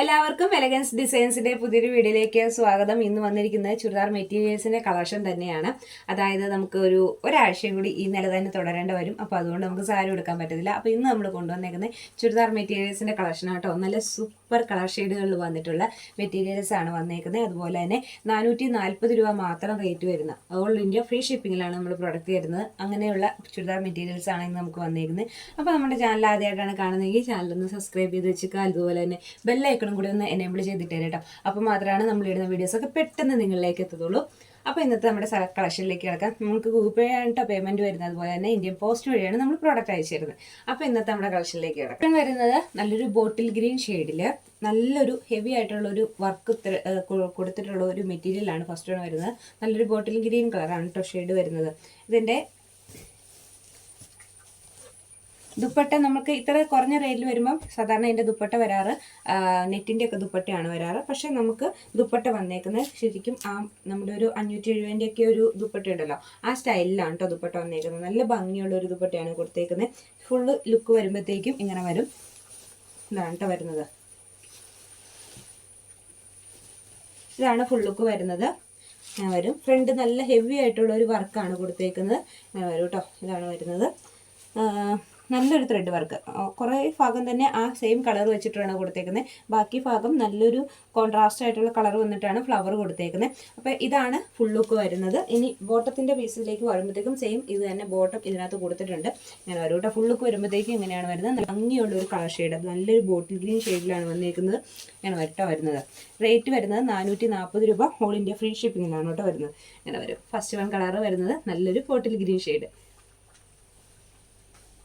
എല്ലാവർക്കും എലഗൻസ് ഡിസൈൻസിന്റെ പുതിയൊരു വീഡിയോയിലേക്ക് സ്വാഗതം. ഇന്ന് വന്നിരിക്കുന്നത് ചുരിദാർ മെറ്റീരിയൽസിന്റെ കളക്ഷൻ തന്നെയാണ്. അതായത് നമുക്ക് ഒരു ഒരാഴ്ചയും കൂടി ഈ നില തന്നെ തുടരേണ്ട വരും. അപ്പോൾ അതുകൊണ്ട് നമുക്ക് സാരി എടുക്കാൻ പറ്റത്തില്ല. അപ്പോൾ ഇന്ന് നമ്മൾ കൊണ്ടുവന്നേക്കുന്നത് ചുരിദാർ മെറ്റീരിയൽസിന്റെ കളക്ഷൻ ആട്ടോ നല്ല സൂപ്പർ കളർ ഷെയ്ഡുകളിൽ വന്നിട്ടുള്ള മെറ്റീരിയൽസ് ആണ് വന്നേക്കുന്നത്. അതുപോലെ തന്നെ നാനൂറ്റി നാൽപ്പത് രൂപ മാത്രം റേറ്റ് വരുന്ന ഓൾ ഇന്ത്യ ഫ്രീ ഷിപ്പിങ്ങിലാണ് നമ്മൾ പ്രൊഡക്റ്റ് തരുന്നത്. അങ്ങനെയുള്ള ചുരിദാർ മെറ്റീരിയൽസ് ആണ് ഇന്ന് നമുക്ക് വന്നേക്കുന്നത്. അപ്പോൾ നമ്മുടെ ചാനൽ ആദ്യമായിട്ടാണ് കാണുന്നതെങ്കിൽ ചാനൽ ഒന്ന് സബ്സ്ക്രൈബ് ചെയ്ത് വെച്ചാൽ അതുപോലെ തന്നെ ബെല്ലൈക്കണും കൂടി ഒന്ന് എനേബിൾ ചെയ്തിട്ടേ കേട്ടോ അപ്പോൾ മാത്രമാണ് നമ്മൾ ഇടുന്ന വീഡിയോസ് ഒക്കെ പെട്ടെന്ന് നിങ്ങളിലേക്ക് എത്തത്തുള്ളൂ അപ്പോൾ ഇന്നത്തെ നമ്മുടെ കളക്ഷനിലേക്ക് കിടക്കാം. നമുക്ക് ഗൂഗിൾ പേ ആയിട്ടോ പേയ്മെന്റ് വരുന്നത്. അതുപോലെ തന്നെ ഇന്ത്യൻ പോസ്റ്റ് വഴിയാണ് നമ്മൾ പ്രോഡക്റ്റ് അയച്ചിരുന്നത്. അപ്പോൾ ഇന്നത്തെ നമ്മുടെ കളക്ഷനിലേക്ക് കിടക്കാം. വരുന്നത് നല്ലൊരു ബോട്ടിൽ ഗ്രീൻ ഷെയ്ഡിൽ നല്ലൊരു ഹെവി ആയിട്ടുള്ള ഒരു വർക്ക് കൊടുത്തിട്ടുള്ള ഒരു മെറ്റീരിയലാണ് ഫസ്റ്റ് ആണ് വരുന്നത്. നല്ലൊരു ബോട്ടിൽ ഗ്രീൻ കളറാണ് കേട്ടോ ഷെയ്ഡ് വരുന്നത്. ഇതിന്റെ ദുപ്പട്ട നമുക്ക് ഇത്ര കുറഞ്ഞ റേറ്റിൽ വരുമ്പം സാധാരണ ഇതിന്റെ ദുപ്പട്ട വരാറ്. നെറ്റിന്റെ ഒക്കെ ദുപ്പട്ടയാണ് വരാറ്. പക്ഷേ നമുക്ക് ദുപ്പട്ട വന്നേക്കുന്നത് ശരിക്കും ആ നമ്മുടെ ഒരു അഞ്ഞൂറ്റി എഴുപതിന്റെ ഒക്കെ ഒരു ദുപ്പട്ട ഉണ്ടല്ലോ ആ സ്റ്റൈലിലാണ് കേട്ടോ ദുപ്പട്ട വന്നേക്കുന്നത്. നല്ല ഭംഗിയുള്ള ഒരു ദുപ്പട്ടയാണ് കൊടുത്തേക്കുന്നത്. ഫുള്ള് ലുക്ക് വരുമ്പോഴത്തേക്കും ഇങ്ങനെ വരും. ഇതാണ് കേട്ടോ വരുന്നത്. ഇതാണ് ഫുൾ ലുക്ക് വരുന്നത്. വരും. ഫ്രണ്ട് നല്ല ഹെവി ആയിട്ടുള്ള ഒരു വർക്കാണ് കൊടുത്തേക്കുന്നത്. വരും കേട്ടോ ഇതാണ് വരുന്നത്. നല്ലൊരു ത്രെഡ് വർക്ക് കുറേ ഭാഗം തന്നെ ആ സെയിം കളർ വെച്ചിട്ടാണ് കൊടുത്തേക്കുന്നത് ബാക്കി ഭാഗം നല്ലൊരു കോൺട്രാസ്റ്റ് ആയിട്ടുള്ള കളർ വന്നിട്ടാണ് ഫ്ലവർ കൊടുത്തേക്കുന്നത് അപ്പോൾ ഇതാണ് ഫുൾ ലുക്ക് വരുന്നത്. ഇനി ബോട്ടത്തിന്റെ പീസിലേക്ക് വരുമ്പോഴത്തേക്കും സെയിം ഇത് തന്നെ ബോട്ടം ഇതിനകത്ത് കൊടുത്തിട്ടുണ്ട്. ഞാൻ ഒരു കൂട്ടം ഫുൾ ലുക്ക് വരുമ്പോഴത്തേക്കും ഇങ്ങനെയാണ് വരുന്നത്. ഭംഗിയുള്ള ഒരു കളർ ഷെയ്ഡ് നല്ലൊരു ബോട്ടിൽ ഗ്രീൻ ഷെയ്ഡിലാണ് വന്നിരിക്കുന്നത്. ഞാൻ വരട്ടോ വരുന്നത്. റേറ്റ് വരുന്നത് നാനൂറ്റി നാൽപ്പത് രൂപ. ഓൾ ഇന്ത്യ ഫ്രീ ഷിപ്പിങ്ങിലാണ് കേട്ടോ വരുന്നത്. ഇങ്ങനെ വരും. ഫസ്റ്റ് വൺ കളർ വരുന്നത് നല്ലൊരു ബോട്ടിൽ ഗ്രീൻ ഷെയ്ഡ്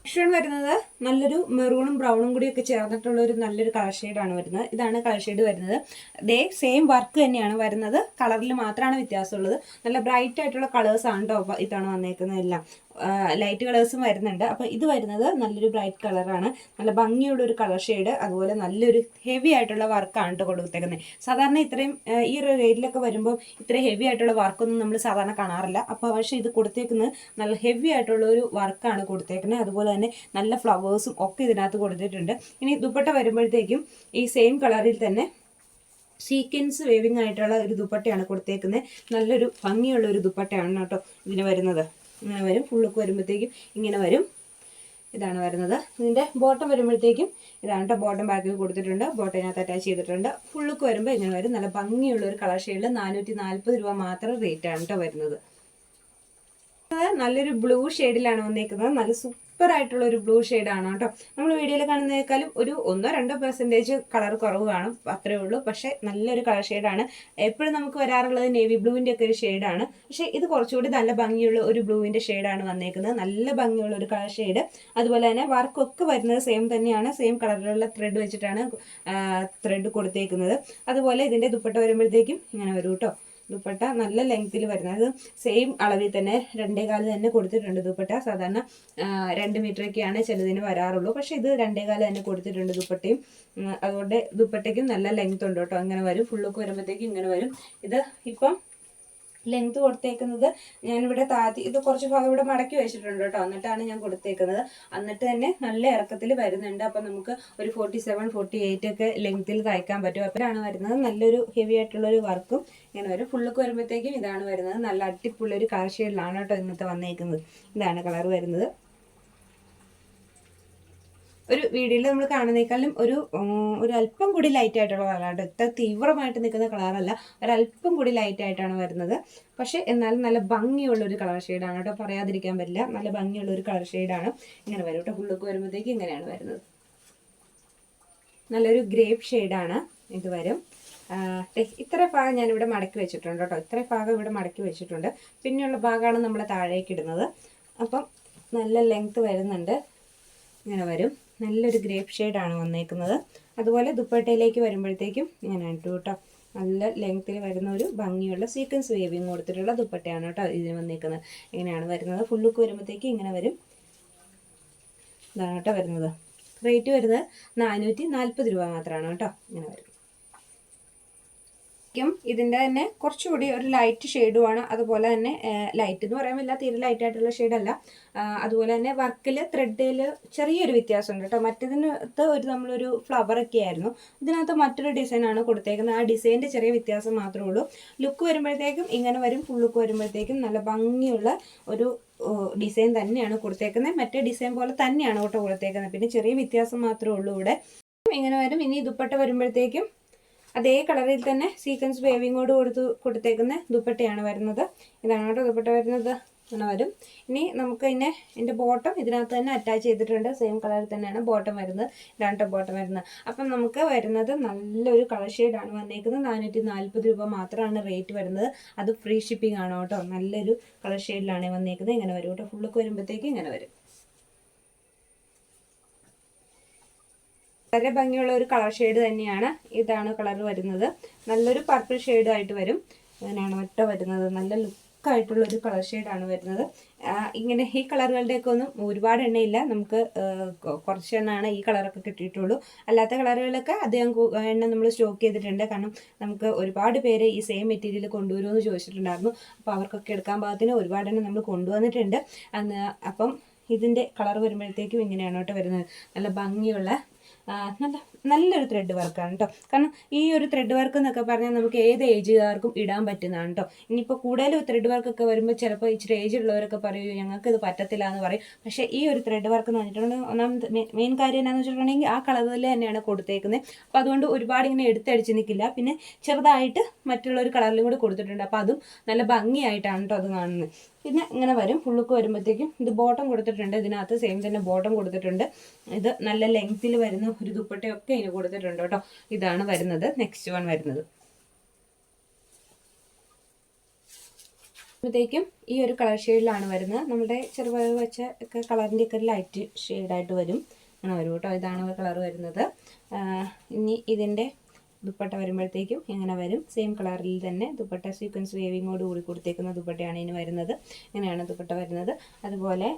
നെക്സ്റ്റ് വരുന്നത്. നല്ലൊരു മെറൂണും ബ്രൗണും കൂടി ഒക്കെ ചേർന്നിട്ടുള്ള ഒരു നല്ലൊരു കളർ ഷെയ്ഡാണ് വരുന്നത്. ഇതാണ് കളർ ഷെയ്ഡ് വരുന്നത്. ദേ സെയിം വർക്ക് തന്നെയാണ് വരുന്നത്. കളറിൽ മാത്രമാണ് വ്യത്യാസമുള്ളത്. നല്ല ബ്രൈറ്റ് ആയിട്ടുള്ള കളേഴ്സ് ആണ് കേട്ടോ ഇതാണ് വന്നേക്കുന്നത് എല്ലാം ലൈറ്റ് കളേഴ്സും വരുന്നുണ്ട്. അപ്പോൾ ഇത് വരുന്നത് നല്ലൊരു ബ്രൈറ്റ് കളറാണ് നല്ല ഭംഗിയുള്ള ഒരു കളർ ഷെയ്ഡ് അതുപോലെ നല്ലൊരു ഹെവി ആയിട്ടുള്ള വർക്കാണ് കേട്ടോ കൊടുത്തേക്കുന്നത് സാധാരണ ഇത്രയും ഈ ഒരു റേറ്റിലൊക്കെ വരുമ്പോൾ ഇത്രയും ഹെവി ആയിട്ടുള്ള വർക്കൊന്നും നമ്മൾ സാധാരണ കാണാറില്ല. അപ്പോൾ പക്ഷേ ഇത് കൊടുത്തേക്കുന്നത് നല്ല ഹെവി ആയിട്ടുള്ള ഒരു വർക്കാണ് കൊടുത്തേക്കുന്നത് അതുപോലെ തന്നെ നല്ല ഫ്ലവേഴ്സും ഒക്കെ ഇതിനകത്ത് കൊടുത്തിട്ടുണ്ട്. ഇനി ദുപ്പട്ട വരുമ്പോഴത്തേക്കും ഈ സെയിം കളറിൽ തന്നെ സീക്വൻസ് വേവിങ് ആയിട്ടുള്ള ഒരു ദുപ്പട്ടയാണ് കൊടുത്തേക്കുന്നത് നല്ലൊരു ഭംഗിയുള്ള ഒരു ദുപ്പട്ടയാണ് കേട്ടോ ഇതിന് വരുന്നത്. ഇങ്ങനെ വരും. ഫുള്ളൊക്കെ വരുമ്പോഴത്തേക്കും ഇങ്ങനെ വരും. ഇതാണ് വരുന്നത്. ഇതിന്റെ ബോട്ടം വരുമ്പോഴത്തേക്കും ഇതാണ് കേട്ടോ ബോട്ടം ബാക്കിൽ കൊടുത്തിട്ടുണ്ട്. ബോട്ടത്തിനകത്ത് അറ്റാച്ച് ചെയ്തിട്ടുണ്ട്. ഫുള്ളൊക്കെ വരുമ്പോൾ ഇങ്ങനെ വരും. നല്ല ഭംഗിയുള്ള ഒരു കളർ ഷെയ്ഡിൽ നാനൂറ്റി നാൽപ്പത് രൂപ മാത്രം റേറ്റാണ് കേട്ടോ വരുന്നത്. നല്ലൊരു ബ്ലൂ ഷെയ്ഡിലാണ് വന്നേക്കുന്നത്. നല്ല സൂപ്പർ ആയിട്ടുള്ള ഒരു ബ്ലൂ ആണ് കേട്ടോ. നമ്മൾ വീഡിയോയിൽ കാണുന്നതിനേക്കാളും ഒരു ഒന്നോ രണ്ടോ പെർസെന്റേജ് കളർ കുറവ് കാണും. അത്രേ ഉള്ളൂ. പക്ഷേ നല്ലൊരു കളർ ഷെയ്ഡാണ് എപ്പോഴും നമുക്ക് വരാറുള്ളത് നേവി ബ്ലൂവിന്റെ ഒക്കെ ഒരു ഷെയ്ഡാണ് പക്ഷേ ഇത് കുറച്ചുകൂടി നല്ല ഭംഗിയുള്ള ഒരു ബ്ലൂവിന്റെ ഷെയ്ഡാണ് വന്നേക്കുന്നത്. നല്ല ഭംഗിയുള്ള ഒരു കളർ ഷെയ്ഡ് അതുപോലെ തന്നെ വർക്കൊക്കെ വരുന്നത് സെയിം തന്നെയാണ്. സെയിം കളറിലുള്ള ത്രെഡ് വെച്ചിട്ടാണ് ത്രെഡ് കൊടുത്തേക്കുന്നത്. അതുപോലെ ഇതിന്റെ ദുപ്പട്ട വരുമ്പോഴത്തേക്കും ഇങ്ങനെ വരും കേട്ടോ ദുപ്പട്ട നല്ല ലെങ്ത്തിൽ വരുന്നത്. അത് സെയിം അളവിൽ തന്നെ രണ്ടേ കാൽ തന്നെ കൊടുത്തിട്ടുണ്ട് ദുപ്പട്ട. സാധാരണ രണ്ട് മീറ്ററൊക്കെയാണ് ചിലതിന് വരാറുള്ളൂ. പക്ഷേ ഇത് രണ്ടേ കാൽ തന്നെ കൊടുത്തിട്ടുണ്ട് ദുപ്പട്ടയും. അതുകൊണ്ട് ദുപ്പട്ടയ്ക്കും നല്ല ലെങ്ത് ഉണ്ട് കേട്ടോ. അങ്ങനെ വരും. ഫുള്ളൊക്കെ വരുമ്പോഴത്തേക്കും ഇങ്ങനെ വരും. ഇത് ഇപ്പം ലെങ്ത് കൊടുത്തേക്കുന്നത് ഞാനിവിടെ താത്തി ഇത് കുറച്ച് ഭാഗം ഇവിടെ മടക്കി വെച്ചിട്ടുണ്ട് കേട്ടോ. എന്നിട്ടാണ് ഞാൻ കൊടുത്തേക്കുന്നത്. എന്നിട്ട് തന്നെ നല്ല ഇറക്കത്തിൽ വരുന്നുണ്ട്. അപ്പം നമുക്ക് ഒരു ഫോർട്ടി സെവൻ ഫോർട്ടി എയ്റ്റ് ഒക്കെ ലെങ്ത്തിൽ തയ്ക്കാൻ പറ്റും. അപ്പോഴാണ് വരുന്നത്. നല്ലൊരു ഹെവി ആയിട്ടുള്ളൊരു വർക്കും ഇങ്ങനെ ഒരു ഫുള്ളൊക്കെ വരുമ്പോഴത്തേക്കും ഇതാണ് വരുന്നത്. നല്ല അടിപൊളി ഒരു കേട്ടോ ഇന്നത്തെ വന്നേക്കുന്നത്. ഇതാണ് കളർ വരുന്നത്. ഒരു വീഡിയോയിൽ നമ്മൾ കാണുന്നേക്കാളും ഒരു ഒരു അല്പം കൂടി ലൈറ്റ് ആയിട്ടുള്ള കളറാണ്. ഇത്ര തീവ്രമായിട്ട് നിൽക്കുന്ന കളറല്ല. ഒരല്പം കൂടി ലൈറ്റ് ആയിട്ടാണ് വരുന്നത്. പക്ഷേ എന്നാലും നല്ല ഭംഗിയുള്ള ഒരു കളർ ഷെയ്ഡാണ് കേട്ടോ. പറയാതിരിക്കാൻ പറ്റില്ല. നല്ല ഭംഗിയുള്ള ഒരു കളർ ഷെയ്ഡാണ് ഇങ്ങനെ വരും കേട്ടോ. ഫുള്ളൊക്കെ വരുമ്പോഴത്തേക്ക് ഇങ്ങനെയാണ് വരുന്നത്. നല്ലൊരു ഗ്രേപ്പ് ഷെയ്ഡാണ് ഇത് വരും. ഇത്ര ഭാഗം ഞാനിവിടെ മടക്കി വെച്ചിട്ടുണ്ട് കേട്ടോ. ഇത്ര ഭാഗം ഇവിടെ മടക്കി വെച്ചിട്ടുണ്ട്. പിന്നെയുള്ള ഭാഗമാണ് നമ്മൾ താഴേക്ക് ഇടുന്നത്. അപ്പം നല്ല ലെങ്ത്ത് വരുന്നുണ്ട്. ഇങ്ങനെ വരും. നല്ലൊരു ഗ്രേപ്പ് ഷെയ്ഡാണ് വന്നേക്കുന്നത്. അതുപോലെ ദുപ്പട്ടയിലേക്ക് വരുമ്പോഴത്തേക്കും ഇങ്ങനെ ഇട്ടു കേട്ടോ. നല്ല ലെങ്ത്തിൽ വരുന്ന ഒരു ഭംഗിയുള്ള സീക്വൻസ് വേവിങ് കൊടുത്തിട്ടുള്ള ദുപ്പട്ടയാണ് കേട്ടോ ഇതിന് വന്നേക്കുന്നത്. ഇങ്ങനെയാണ് വരുന്നത്. ഫുൾ ലുക്ക് വരുമ്പോഴത്തേക്ക് ഇങ്ങനെ വരും. ഇതാണ് കേട്ടോ വരുന്നത്. റേറ്റ് വരുന്നത് നാനൂറ്റി നാൽപ്പത് രൂപ മാത്രമാണ് കേട്ടോ. ഇങ്ങനെ വരും ും ഇതിന്റെ തന്നെ കുറച്ചുകൂടി ഒരു ലൈറ്റ് ഷെയ്ഡുമാണ് അതുപോലെ തന്നെ ലൈറ്റ് എന്ന് പറയാൻ പറ്റില്ല തീരെ ലൈറ്റ് ആയിട്ടുള്ള ഷെയ്ഡല്ല അതുപോലെ തന്നെ വർക്കിൽ ത്രെഡിൽ ചെറിയൊരു വ്യത്യാസമുണ്ട് കേട്ടോ. മറ്റേതിനകത്ത് ഒരു നമ്മളൊരു ഫ്ലവർ ഒക്കെ ആയിരുന്നു. ഇതിനകത്ത് മറ്റൊരു ഡിസൈനാണ് കൊടുത്തേക്കുന്നത്. ആ ഡിസൈന്റെ ചെറിയ വ്യത്യാസം മാത്രമേ ഉള്ളൂ. ലുക്ക് വരുമ്പോഴത്തേക്കും ഇങ്ങനെ വരും. ഫുൾ ലുക്ക് വരുമ്പോഴത്തേക്കും നല്ല ഭംഗിയുള്ള ഒരു ഡിസൈൻ തന്നെയാണ് കൊടുത്തേക്കുന്നത്. മറ്റേ ഡിസൈൻ പോലെ തന്നെയാണ് കേട്ടോ കൊടുത്തേക്കുന്നത്. പിന്നെ ചെറിയ വ്യത്യാസം മാത്രമേ ഉള്ളൂ ഇവിടെ. ഇങ്ങനെ വരും. ഇനി ദുപ്പട്ട വരുമ്പോഴത്തേക്കും അതേ കളറിൽ തന്നെ സീക്വൻസ് വേവിങ്ങോട് കൊടുത്ത് കൊടുത്തേക്കുന്ന ദുപ്പട്ടയാണ് വരുന്നത്. ഇതാണ് കേട്ടോ ദുപ്പട്ട വരുന്നത്. അങ്ങനെ വരും. ഇനി നമുക്ക് ഇതിനെ എന്റെ ബോട്ടം ഇതിനകത്ത് തന്നെ അറ്റാച്ച് ചെയ്തിട്ടുണ്ട്. സെയിം കളറിൽ തന്നെയാണ് ബോട്ടം വരുന്നത്. ഇതാണ് ബോട്ടം വരുന്നത്. അപ്പം നമുക്ക് വരുന്നത് നല്ലൊരു കളർ ഷെയ്ഡാണ് വന്നേക്കുന്നത്. നാനൂറ്റി നാൽപ്പത് രൂപ മാത്രമാണ് റേറ്റ് വരുന്നത്. അത് ഫ്രീ ഷിപ്പിംഗ് ആണ് കേട്ടോ. നല്ലൊരു കളർ ഷെയ്ഡിലാണ് വന്നേക്കുന്നത്. ഇങ്ങനെ വരും കേട്ടോ. ഫുള്ളൊക്കെ വരുമ്പോഴത്തേക്ക് ഇങ്ങനെ വരും. വളരെ ഭംഗിയുള്ള ഒരു കളർ ഷെയ്ഡ് തന്നെയാണ് ഇതാണ് കളർ വരുന്നത്. നല്ലൊരു പർപ്പിൾ ഷെയ്ഡ് ആയിട്ട് വരും. അങ്ങനെയാണ് ഒറ്റ വരുന്നത്. നല്ല ലുക്കായിട്ടുള്ള ഒരു കളർ ഷെയ്ഡാണ് വരുന്നത്. ഇങ്ങനെ ഈ കളറുകളുടെയൊക്കെ ഒന്നും ഒരുപാട് എണ്ണയില്ല. നമുക്ക് കുറച്ച് എണ്ണമാണ് ഈ കളറൊക്കെ കിട്ടിയിട്ടുള്ളൂ. അല്ലാത്ത കളറുകളൊക്കെ അധികം എണ്ണ നമ്മൾ സ്റ്റോക്ക് ചെയ്തിട്ടുണ്ട്. കാരണം നമുക്ക് ഒരുപാട് പേര് ഈ സെയിം മെറ്റീരിയൽ കൊണ്ടുവരുമെന്ന് ചോദിച്ചിട്ടുണ്ടായിരുന്നു. അപ്പോൾ അവർക്കൊക്കെ എടുക്കാൻ പാകത്തിന് ഒരുപാട് എണ്ണം നമ്മൾ കൊണ്ടുവന്നിട്ടുണ്ട്. അപ്പം ഇതിന്റെ കളർ വരുമ്പോഴത്തേക്കും ഇങ്ങനെയാണ് കേട്ടോ വരുന്നത്. നല്ല ഭംഗിയുള്ള നല്ല നല്ലൊരു ത്രെഡ് വർക്കാണ് കേട്ടോ കാരണം ഈ ഒരു ത്രെഡ് വർക്ക് എന്നൊക്കെ പറഞ്ഞാൽ നമുക്ക് ഏത് ഏജുകാർക്കും ഇടാൻ പറ്റുന്നതാണ് കേട്ടോ ഇനിയിപ്പോൾ കൂടുതലും ത്രെഡ് വർക്കൊക്കെ വരുമ്പോൾ ചിലപ്പോൾ ഇച്ചിരി ഏജ് ഉള്ളവരൊക്കെ പറയൂ ഞങ്ങൾക്ക് ഇത് പറ്റത്തില്ല എന്ന് പറയും. പക്ഷേ ഈ ഒരു ത്രെഡ് വർക്ക് എന്ന് പറഞ്ഞിട്ടുണ്ടെങ്കിൽ ഒന്നാമത് മെയിൻ കാര്യം എന്താണെന്ന് വെച്ചിട്ടുണ്ടെങ്കിൽ ആ കളറിൽ തന്നെയാണ് കൊടുത്തേക്കുന്നത് അപ്പോൾ അതുകൊണ്ട് ഒരുപാട് ഇങ്ങനെ എടുത്തടിച്ച് നിൽക്കില്ല പിന്നെ ചെറുതായിട്ട് മറ്റുള്ള ഒരു കളറിലും കൂടി കൊടുത്തിട്ടുണ്ട്. അപ്പോൾ അതും നല്ല ഭംഗിയായിട്ടാണ് കേട്ടോ അത് കാണുന്നത് പിന്നെ ഇങ്ങനെ വരും. ഫുള്ളുക്ക് വരുമ്പോഴത്തേക്കും ഇത് ബോട്ടം കൊടുത്തിട്ടുണ്ട്. ഇതിനകത്ത് സെയിം തന്നെ ബോട്ടം കൊടുത്തിട്ടുണ്ട്. ഇത് നല്ല ലെങ്ത്തിൽ വരുന്ന. ഒരു ദുപ്പട്ടയൊക്കെ ഇതിന് കൊടുത്തിട്ടുണ്ട് കേട്ടോ. ഇതാണ് വരുന്നത്. നെക്സ്റ്റ് വൺ വരുന്നത്. ഈ ഒരു കളർ ഷെയ്ഡിലാണ് വരുന്നത്. നമ്മുടെ ചെറുപയർ വെച്ച ഒക്കെ കളറിന്റെ ഒക്കെ ലൈറ്റ് ഷെയ്ഡായിട്ട് വരും. അങ്ങനെ വരും കേട്ടോ. ഇതാണ് കളർ വരുന്നത്. ഇനി ഇതിന്റെ ദുപ്പട്ട വരുമ്പോഴത്തേക്കും ഇങ്ങനെ വരും. സെയിം കളറിൽ തന്നെ ദുപ്പട്ട സീക്വൻസ് വേവിങ്ങോട് കൂടി കൊടുത്തേക്കുന്ന ദുപ്പട്ടയാണ് ഇനി വരുന്നത്. ഇങ്ങനെയാണ് ദുപ്പട്ട വരുന്നത്. അതുപോലെ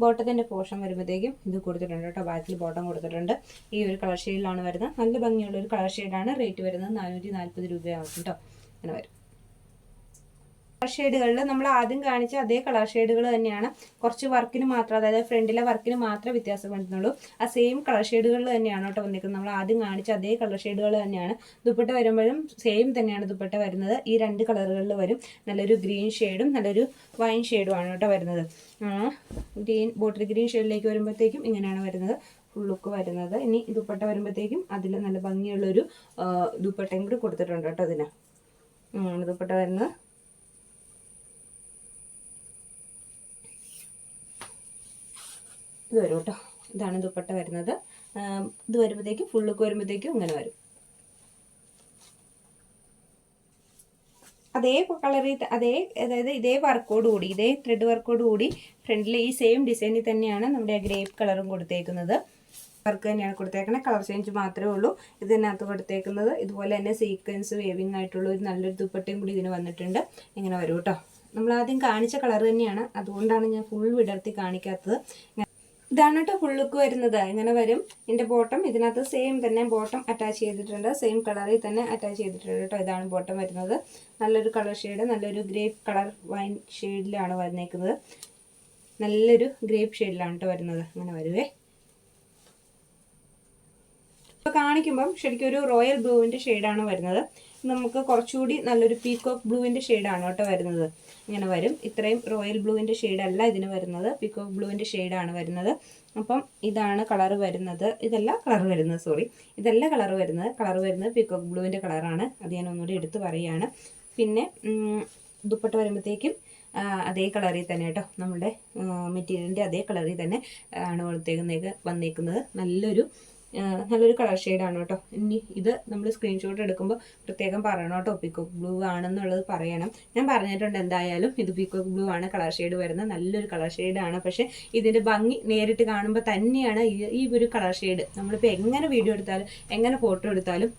ബോട്ടത്തിന്റെ പോർഷൻ വരുമ്പോഴത്തേക്കും ഇത് കൊടുത്തിട്ടുണ്ട് കേട്ടോ. ബാക്കിൽ ബോട്ടം കൊടുത്തിട്ടുണ്ട്. ഈ ഒരു കളർ ഷെയ്ഡിലാണ് വരുന്നത്. നല്ല ഭംഗിയുള്ള ഒരു കളർ ഷെയ്ഡാണ് റേറ്റ് വരുന്നത് നാനൂറ്റി നാൽപ്പത് രൂപയാകും കേട്ടോ. അങ്ങനെ വരും. കളർ ഷെയ്ഡുകളിൽ നമ്മൾ ആദ്യം കാണിച്ച അതേ കളർ ഷെയ്ഡുകൾ തന്നെയാണ് കുറച്ച് വർക്കിന് മാത്രം അതായത് ഫ്രണ്ടിലെ വർക്കിന് മാത്രമേ വ്യത്യാസം വരുന്നുള്ളൂ. ആ സെയിം കളർ ഷെയ്ഡുകളിൽ തന്നെയാണ് കേട്ടോ വന്നിരിക്കുന്നത്. നമ്മൾ ആദ്യം കാണിച്ച അതേ കളർ ഷെയ്ഡുകൾ തന്നെയാണ്. ദുപ്പട്ട വരുമ്പോഴും സെയിം തന്നെയാണ് ദുപ്പട്ട വരുന്നത്. ഈ രണ്ട് കളറുകളിൽ വരും. നല്ലൊരു ഗ്രീൻ ഷെയ്ഡും നല്ലൊരു വൈൻ ഷെയ്ഡുമാണ് കേട്ടോ വരുന്നത്. ഗ്രീൻ ബോട്ടിൽ ഗ്രീൻ ഷെയ്ഡിലേക്ക് വരുമ്പോഴത്തേക്കും ഇങ്ങനെയാണ് വരുന്നത്. ഫുൾ ലുക്ക് വരുന്നത്. ഇനി ദുപ്പട്ട വരുമ്പോഴത്തേക്കും അതിൽ നല്ല ഭംഗിയുള്ളൊരു ദുപ്പട്ടയും കൂടി കൊടുത്തിട്ടുണ്ട് കേട്ടോ അതിന് ദുപ്പട്ട വരുന്നത്. ഇത് വരും കേട്ടോ ഇതാണ് ദുപ്പട്ട വരുന്നത്. ഇത് വരുമ്പോഴത്തേക്കും ഫുൾ ലുക്ക് വരുമ്പോഴത്തേക്കും ഇങ്ങനെ വരും. അതേ കളറിൽ അതേ അതായത് ഇതേ വർക്കോട് കൂടി ഇതേ ത്രെഡ് വർക്കോട് കൂടി ഫ്രണ്ടിൽ ഈ സെയിം ഡിസൈനിൽ തന്നെയാണ് നമ്മുടെ ഗ്രേപ്പ് കളറും കൊടുത്തേക്കുന്നത്. വർക്ക് തന്നെയാണ് കൊടുത്തേക്കുന്നത് കളർ ചേഞ്ച് മാത്രമേ ഉള്ളൂ. ഇതിനകത്ത് കൊടുത്തേക്കുന്നത്. ഇതുപോലെ തന്നെ സീക്വൻസ് വേവിങ് ആയിട്ടുള്ള ഒരു നല്ലൊരു ദുപ്പട്ടയും കൂടി ഇതിന് വന്നിട്ടുണ്ട്. ഇങ്ങനെ വരും കേട്ടോ നമ്മൾ ആദ്യം കാണിച്ച കളർ തന്നെയാണ്. അതുകൊണ്ടാണ് ഞാൻ ഫുൾ വിടർത്തി കാണിക്കാത്തത്. ഇതാണ് കേട്ടോ ഫുള്ളുക്ക് വരുന്നത്. ഇങ്ങനെ വരും. ഇതിന്റെ ബോട്ടം ഇതിനകത്ത് സെയിം തന്നെ ബോട്ടം അറ്റാച്ച് ചെയ്തിട്ടുണ്ട്. സെയിം കളറിൽ തന്നെ അറ്റാച്ച് ചെയ്തിട്ടുണ്ട് കേട്ടോ ഇതാണ് ബോട്ടം വരുന്നത്. നല്ലൊരു കളർ ഷെയ്ഡ് നല്ലൊരു ഗ്രേപ്പ് കളർ വൈൻ ഷെയ്ഡിലാണ് വന്നേക്കുന്നത്. നല്ലൊരു ഗ്രേപ്പ് ഷെയ്ഡിലാണ് കേട്ടോ വരുന്നത്. അങ്ങനെ വരുവേ. ഇപ്പോൾ കാണിക്കുമ്പം ശരിക്കും ഒരു റോയൽ ബ്ലൂവിന്റെ ഷെയ്ഡാണ് വരുന്നത്. നമുക്ക് കുറച്ചുകൂടി നല്ലൊരു പീക്കോക്ക് ബ്ലൂവിന്റെ ഷെയ്ഡാണ് കേട്ടോ വരുന്നത്. ഇങ്ങനെ വരും. ഇത്രയും റോയൽ ബ്ലൂവിന്റെ അല്ല ഇതിന് വരുന്നത്. പിക്കോ ബ്ലൂവിന്റെ ഷെയ്ഡാണ് വരുന്നത്. അപ്പം ഇതാണ് കളർ വരുന്നത്. ഇതല്ല കളർ വരുന്നത് സോറി ഇതല്ല കളർ വരുന്നത്. കളർ വരുന്നത് പിക്കോക്ക് ബ്ലൂവിന്റെ കളറാണ് അത് ഞാൻ ഒന്നുകൂടി എടുത്ത് പറയുകയാണ് പിന്നെ ദുപ്പട്ട വരുമ്പോഴത്തേക്കും അതേ കളറിൽ തന്നെ കേട്ടോ. നമ്മുടെ മെറ്റീരിയലിന്റെ അതേ കളറിൽ തന്നെ ആണ് വന്നേക്കുന്നത്. നല്ലൊരു നല്ലൊരു കളർ ഷെയ്ഡാണ് കേട്ടോ. ഇനി ഇത് നമ്മൾ സ്ക്രീൻഷോട്ട് എടുക്കുമ്പോൾ പ്രത്യേകം പറയണം കേട്ടോ. പിക്കോക്ക് ബ്ലൂ ആണെന്നുള്ളത് പറയണം. ഞാൻ പറഞ്ഞിട്ടുണ്ട് എന്തായാലും ഇത് പിക്കോക്ക് ബ്ലൂ ആണ് കളർ ഷെയ്ഡ് വരുന്നത്. നല്ലൊരു കളർ ഷെയ്ഡാണ് പക്ഷേ ഇതിന്റെ ഭംഗി നേരിട്ട് കാണുമ്പോൾ തന്നെയാണ് ഈ ഒരു കളർ ഷെയ്ഡ് നമ്മളിപ്പോൾ എങ്ങനെ വീഡിയോ എടുത്താലും എങ്ങനെ ഫോട്ടോ എടുത്താലും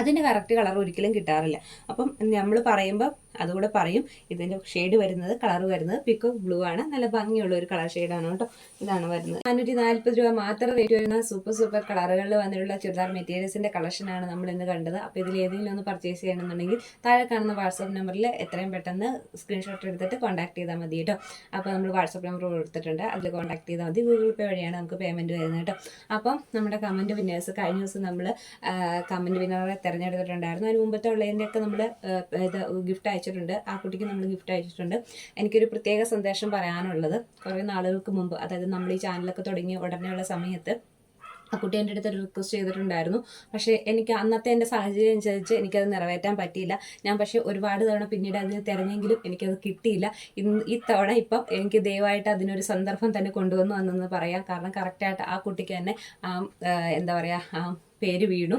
അതിന്റെ കറക്റ്റ് കളർ ഒരിക്കലും കിട്ടാറില്ല. അപ്പം നമ്മൾ പറയുമ്പോൾ അതുകൂടെ പറയും ഇതിന്റെ ഷെയ്ഡ് വരുന്നത് കളർ വരുന്നത് പിക്കോ ബ്ലൂ ആണ്. നല്ല ഭംഗിയുള്ള ഒരു കളർ ഷെയ്ഡാണ് കേട്ടോ. ഇതാണ് വരുന്നത്. നാനൂറ്റി നാൽപ്പത് രൂപ മാത്രം റേറ്റ് വരുന്ന സൂപ്പർ സൂപ്പർ കളറുകളിൽ വന്നിട്ടുള്ള ചുരിദാർ മെറ്റീരിയൽസിന്റെ കളക്ഷനാണ് നമ്മൾ ഇന്ന് കണ്ടത്. അപ്പോൾ ഇതിൽ ഏതെങ്കിലും ഒന്ന് പർച്ചേസ് ചെയ്യണമെന്നുണ്ടെങ്കിൽ താഴെ കാണുന്ന വാട്സപ്പ് നമ്പറിൽ എത്രയും പെട്ടെന്ന് സ്ക്രീൻഷോട്ട് എടുത്തിട്ട് കോൺടാക്ട് ചെയ്താൽ മതി കേട്ടോ. അപ്പോൾ നമ്മൾ വാട്സപ്പ് നമ്പർ കൊടുത്തിട്ടുണ്ട്. അതിൽ കോൺടാക്ട് ചെയ്താൽ മതി. ഗൂഗിൾ പേ വഴിയാണ് നമുക്ക് പേയ്മെന്റ് വരുന്നത് കേട്ടോ. അപ്പം നമ്മുടെ കമന്റ് വിന്നേഴ്സ് കഴിഞ്ഞ ദിവസം നമ്മൾ കമന്റ് വിന്നറെ തിരഞ്ഞെടുത്തിട്ടുണ്ടായിരുന്നു. അതിന് മുമ്പത്തെ ഉള്ളതിന്റെയൊക്കെ നമ്മൾ ഇത് ഗിഫ്റ്റ് അയച്ചിട്ടുണ്ട്. ആ കുട്ടിക്ക് നമ്മൾ ഗിഫ്റ്റ് അയച്ചിട്ടുണ്ട്. എനിക്കൊരു പ്രത്യേക സന്ദേശം പറയാനുള്ളത്. കുറേ നാളുകൾക്ക് മുമ്പ് അതായത് നമ്മൾ ഈ ചാനലൊക്കെ തുടങ്ങിയ ഉടനെയുള്ള സമയത്ത് ആ കുട്ടി എന്റെ അടുത്ത് റിക്വസ്റ്റ് ചെയ്തിട്ടുണ്ടായിരുന്നു. പക്ഷേ എനിക്ക് അന്നത്തെ എന്റെ സാഹചര്യം അനുസരിച്ച് എനിക്കത് നിറവേറ്റാൻ പറ്റിയില്ല. ഞാൻ പക്ഷേ ഒരുപാട് തവണ പിന്നീട് അതിന് തിരഞ്ഞെങ്കിലും എനിക്കത് കിട്ടിയില്ല. ഇന്ന് ഈ തവണ ഇപ്പം എനിക്ക് ദയവായിട്ട് അതിനൊരു സന്ദർഭം തന്നെ കൊണ്ടുവന്നു വന്നെന്ന് പറയാം. കാരണം കറക്റ്റായിട്ട് ആ കുട്ടിക്ക് തന്നെ എന്താ പറയുക പേര് വീണു.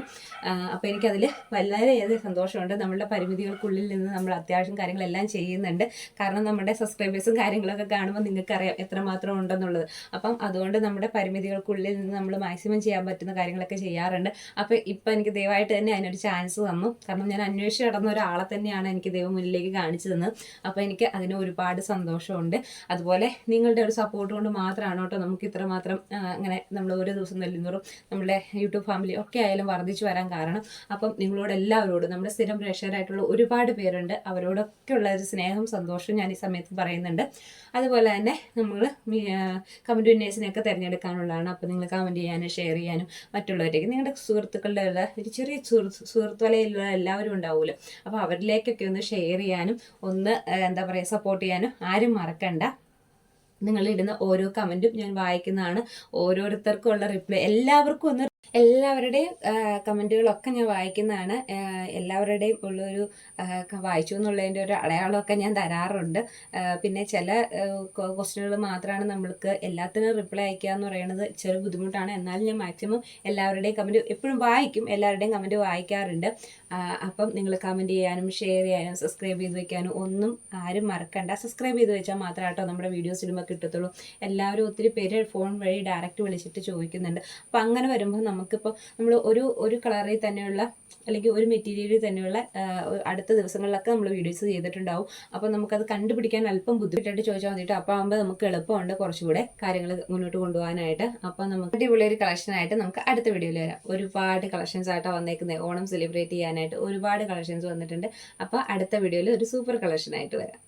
അപ്പോൾ എനിക്കതിൽ വളരെയധികം സന്തോഷമുണ്ട്. നമ്മളുടെ പരിമിതികൾക്കുള്ളിൽ നിന്ന് നമ്മൾ അത്യാവശ്യം കാര്യങ്ങളെല്ലാം ചെയ്യുന്നുണ്ട്. കാരണം നമ്മുടെ സബ്സ്ക്രൈബേഴ്സും കാര്യങ്ങളൊക്കെ കാണുമ്പോൾ നിങ്ങൾക്കറിയാം എത്രമാത്രം ഉണ്ടെന്നുള്ളത്. അപ്പം അതുകൊണ്ട് നമ്മുടെ പരിമിതികൾക്കുള്ളിൽ നിന്ന് നമ്മൾ മാക്സിമം ചെയ്യാൻ പറ്റുന്ന കാര്യങ്ങളൊക്കെ ചെയ്യാറുണ്ട്. അപ്പോൾ ഇപ്പം എനിക്ക് ദയവായിട്ട് തന്നെ അതിനൊരു ചാൻസ് തന്നു. കാരണം ഞാൻ അന്വേഷിച്ച് കിടന്ന ഒരാളെ തന്നെയാണ് എനിക്ക് ദൈവം മുന്നിലേക്ക് കാണിച്ചു തന്നത്. അപ്പോൾ എനിക്ക് അതിന് ഒരുപാട് സന്തോഷമുണ്ട്. അതുപോലെ നിങ്ങളുടെ ഒരു സപ്പോർട്ട് കൊണ്ട് മാത്രമാണ് കേട്ടോ നമുക്ക് ഇത്രമാത്രം അങ്ങനെ നമ്മൾ ഓരോ ദിവസം നെല്ലുന്നോറും നമ്മുടെ യൂട്യൂബ് ഫാമിലി ഒക്കെ ആയാലും വർദ്ധിച്ചു വരാൻ കാരണം. അപ്പം നിങ്ങളോട് എല്ലാവരോടും നമ്മുടെ സ്ഥിരം പ്രേക്ഷകരായിട്ടുള്ള ഒരുപാട് പേരുണ്ട്. അവരോടൊക്കെ ഉള്ള ഒരു സ്നേഹം സന്തോഷം ഞാൻ ഈ സമയത്ത് പറയുന്നുണ്ട്. അതുപോലെ തന്നെ നമ്മൾ കമന്റ് വിന്നേഴ്സിനെയൊക്കെ തിരഞ്ഞെടുക്കാനുള്ളതാണ്. അപ്പോൾ നിങ്ങൾ കമന്റ് ചെയ്യാനും ഷെയർ ചെയ്യാനും മറ്റുള്ളവരേക്ക്. നിങ്ങളുടെ സുഹൃത്തുക്കളുടെ ഒരു ചെറിയ സുഹൃത്ത് വലയിലുള്ള എല്ലാവരും ഉണ്ടാവുമല്ലോ. അപ്പോൾ അവരിലേക്കൊക്കെ ഒന്ന് ഷെയർ ചെയ്യാനും ഒന്ന് എന്താ പറയുക സപ്പോർട്ട് ചെയ്യാനും ആരും മറക്കണ്ട. നിങ്ങളിടുന്ന ഓരോ കമന്റും ഞാൻ വായിക്കുന്നതാണ്. ഓരോരുത്തർക്കും ഉള്ള റിപ്ലൈ. എല്ലാവർക്കും ഒന്ന് എല്ലാവരുടെയും കമന്റുകളൊക്കെ ഞാൻ വായിക്കുന്നതാണ്. എല്ലാവരുടെയും ഉള്ളൊരു വായിച്ചു എന്നുള്ളതിന്റെ ഒരു അടയാളമൊക്കെ ഞാൻ തരാറുണ്ട്. പിന്നെ ചില ക്വസ്റ്റ്യനുകൾ മാത്രമാണ് നമ്മൾക്ക് എല്ലാത്തിനും റിപ്ലൈ അയക്കുക എന്ന് പറയുന്നത് ചെറിയ ബുദ്ധിമുട്ടാണ്. എന്നാലും ഞാൻ മാക്സിമം എല്ലാവരുടെയും കമന്റ് എപ്പോഴും വായിക്കും എല്ലാവരുടെയും കമന്റ് വായിക്കാറുണ്ട്. അപ്പം നിങ്ങൾ കമന്റ് ചെയ്യാനും ഷെയർ ചെയ്യാനും സബ്സ്ക്രൈബ് ചെയ്ത് വെക്കാനും ഒന്നും ആരും മറക്കണ്ട. സബ്സ്ക്രൈബ് ചെയ്ത് വെച്ചാൽ മാത്രമേ കേട്ടോ നമ്മുടെ വീഡിയോസ് ഇടുമ്പോൾ കിട്ടത്തുള്ളൂ. എല്ലാവരും ഒത്തിരി പേര് ഫോൺ വഴി ഡയറക്റ്റ് വിളിച്ചിട്ട് ചോദിക്കുന്നുണ്ട്. അപ്പം അങ്ങനെ വരുമ്പോൾ നമുക്കിപ്പോൾ നമ്മൾ ഒരു ഒരു കളറിൽ തന്നെയുള്ള അല്ലെങ്കിൽ ഒരു മെറ്റീരിയലിൽ തന്നെയുള്ള അടുത്ത ദിവസങ്ങളിലൊക്കെ നമ്മൾ വീഡിയോസ് ചെയ്തിട്ടുണ്ടാവും. അപ്പോൾ നമുക്കത് കണ്ടുപിടിക്കാൻ അല്പം ബുദ്ധിമുട്ടായിട്ട് ചോദിച്ചാൽ മതിയിട്ട് അപ്പോൾ ആകുമ്പോൾ നമുക്ക് എളുപ്പമുണ്ട് കുറച്ചുകൂടെ കാര്യങ്ങൾ മുന്നോട്ട് കൊണ്ടുപോകാനായിട്ട്. അപ്പോൾ നമുക്ക് അടിപൊളി ഒരു കളക്ഷനായിട്ട് നമുക്ക് അടുത്ത വീഡിയോയിൽ വരാം. ഒരുപാട് കളക്ഷൻസ് ആയിട്ടാണ് വന്നേക്കുന്നത് ഓണം സെലിബ്രേറ്റ് ചെയ്യാനായിട്ട് ഒരുപാട് കളക്ഷൻസ് വന്നിട്ടുണ്ട്. അപ്പോൾ അടുത്ത വീഡിയോയിൽ ഒരു സൂപ്പർ കളക്ഷനായിട്ട് വരാം.